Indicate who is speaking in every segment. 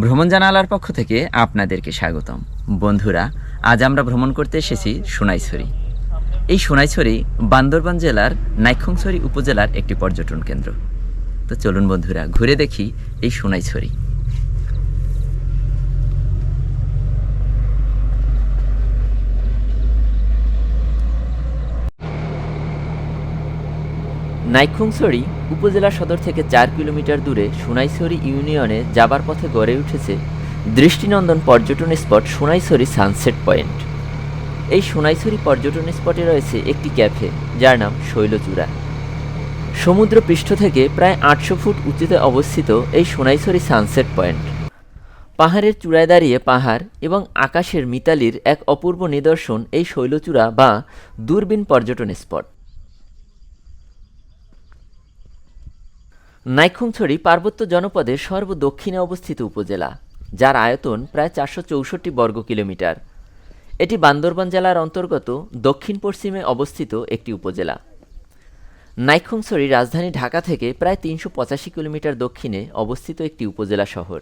Speaker 1: ভ্রমণ জানালার পক্ষ থেকে আপনাদেরকে স্বাগতম। বন্ধুরা, আজ আমরা ভ্রমণ করতে এসেছি সোনাইছড়ি। এই সোনাইছড়ি বান্দরবান জেলার নাইক্ষংছড়ি উপজেলার একটি পর্যটন কেন্দ্র। তো চলুন বন্ধুরা, ঘুরে দেখি এই সোনাইছড়ি। নাইখংছড়ি উপজেলা সদর থেকে চার কিলোমিটার দূরে সোনাইছড়ি ইউনিয়নে যাবার পথে গড়ে উঠেছে দৃষ্টিনন্দন পর্যটন স্পট সোনাইছড়ি সানসেট পয়েন্ট। এই সোনাইছড়ি পর্যটন স্পটে রয়েছে একটি ক্যাফে, যার নাম শৈলচূড়া। সমুদ্র পৃষ্ঠ থেকে প্রায় আটশো ফুট উঁচুতে অবস্থিত এই সোনাইছড়ি সানসেট পয়েন্ট। পাহাড়ের চূড়ায় দাঁড়িয়ে পাহাড় এবং আকাশের মিতালির এক অপূর্ব নিদর্শন এই শৈলচূড়া বা দূরবীন পর্যটন স্পট। নাইখুংছড়ি পার্বত্য জনপদের সর্বদক্ষিণে অবস্থিত উপজেলা, যার আয়তন প্রায় চারশো চৌষট্টি বর্গ কিলোমিটার। এটি বান্দরবান জেলার অন্তর্গত দক্ষিণ পশ্চিমে অবস্থিত একটি উপজেলা। নাইখুংছড়ি রাজধানী ঢাকা থেকে প্রায় তিনশো পঁচাশি কিলোমিটার দক্ষিণে অবস্থিত একটি উপজেলা শহর।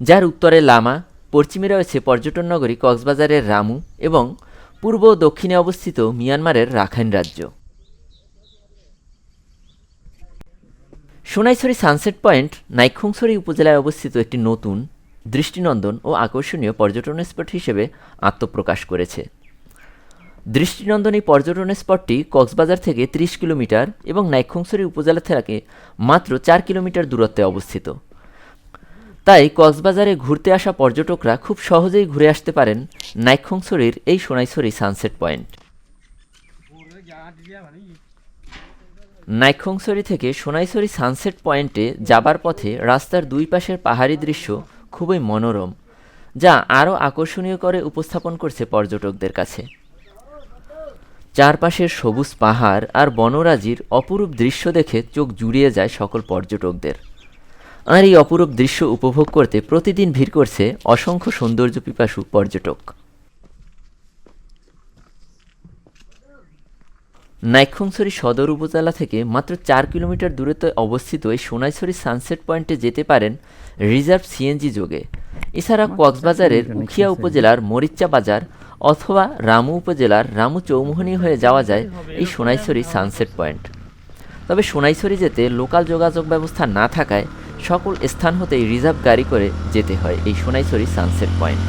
Speaker 1: যার উত্তরে লামা, পশ্চিমে রয়েছে পর্যটন নগরী কক্সবাজারের রামু এবং পূর্ব ও দক্ষিণে অবস্থিত মিয়ানমারের রাখাইন রাজ্য। সোনাইছড়ি সানসেট পয়েন্ট নাইখংছড়ি উপজেলায় অবস্থিত একটি নতুন, দৃষ্টিনন্দন ও আকর্ষণীয় পর্যটন স্পট হিসেবে আত্মপ্রকাশ করেছে। দৃষ্টিনন্দন এই পর্যটন স্পটটি কক্সবাজার থেকে ৩০ কিলোমিটার এবং নাইখংছড়ি উপজেলা থেকে মাত্র চার কিলোমিটার দূরত্বে অবস্থিত। তাই কক্সবাজারে ঘুরতে আসা পর্যটকরা খুব সহজেই ঘুরে আসতে পারেন নাইখংছড়ির এই সোনাইছড়ি সানসেট পয়েন্ট। নাইখংছড়ি থেকে সোনাইছড়ি সানসেট পয়েন্টে যাবার পথে রাস্তার দুই পাশের পাহাড়ি দৃশ্য খুবই মনোরম, যা আরও আকর্ষণীয় করে উপস্থাপন করছে পর্যটকদের কাছে। চারপাশের সবুজ পাহাড় আর বনরাজির অপরূপ দৃশ্য দেখে চোখ জুড়িয়ে যায় সকল পর্যটকদের। আর এই অপরূপ দৃশ্য উপভোগ করতে প্রতিদিন ভিড় করছে অসংখ্য সৌন্দর্য পিপাসু পর্যটক। নাইখংছড়ি সদর উপজেলা থেকে মাত্র চার কিলোমিটার দূরত্বে অবস্থিত এই সোনাইছড়ি সানসেট পয়েন্টে যেতে পারেন রিজার্ভ সিএনজি যোগে। এছাড়া কক্সবাজারের উখিয়া উপজেলার মরিচ্চা বাজার অথবা রামু উপজেলার রামু চৌমুহনী হয়ে যাওয়া যায় এই সোনাইছড়ি সানসেট পয়েন্ট। তবে সোনাইছড়ি যেতে লোকাল যোগাযোগ ব্যবস্থা না থাকায় সকল স্থান হতেই রিজার্ভ গাড়ি করে যেতে হয় এই সোনাইছড়ি সানসেট পয়েন্ট।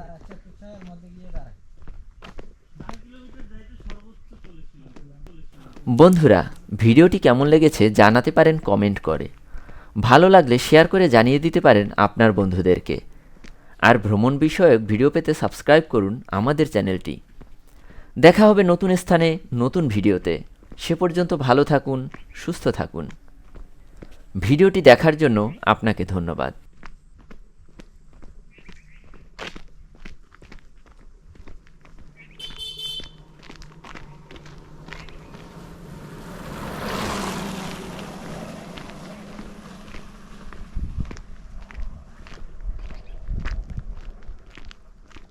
Speaker 2: দাঁড়াচ্ছে, পিছনের মধ্যে গিয়ে দাঁড়ায়
Speaker 1: বন্ধুরা, ভিডিওটি কেমন লেগেছে জানাতে পারেন কমেন্ট করে। ভালো লাগলে শেয়ার করে জানিয়ে দিতে পারেন আপনার বন্ধুদেরকে। আর ভ্রমণ বিষয়ক ভিডিও পেতে সাবস্ক্রাইব করুন আমাদের চ্যানেলটি। দেখা হবে নতুন স্থানে, নতুন ভিডিওতে। সে পর্যন্ত ভালো থাকুন, সুস্থ থাকুন। ভিডিওটি দেখার জন্য আপনাকে ধন্যবাদ।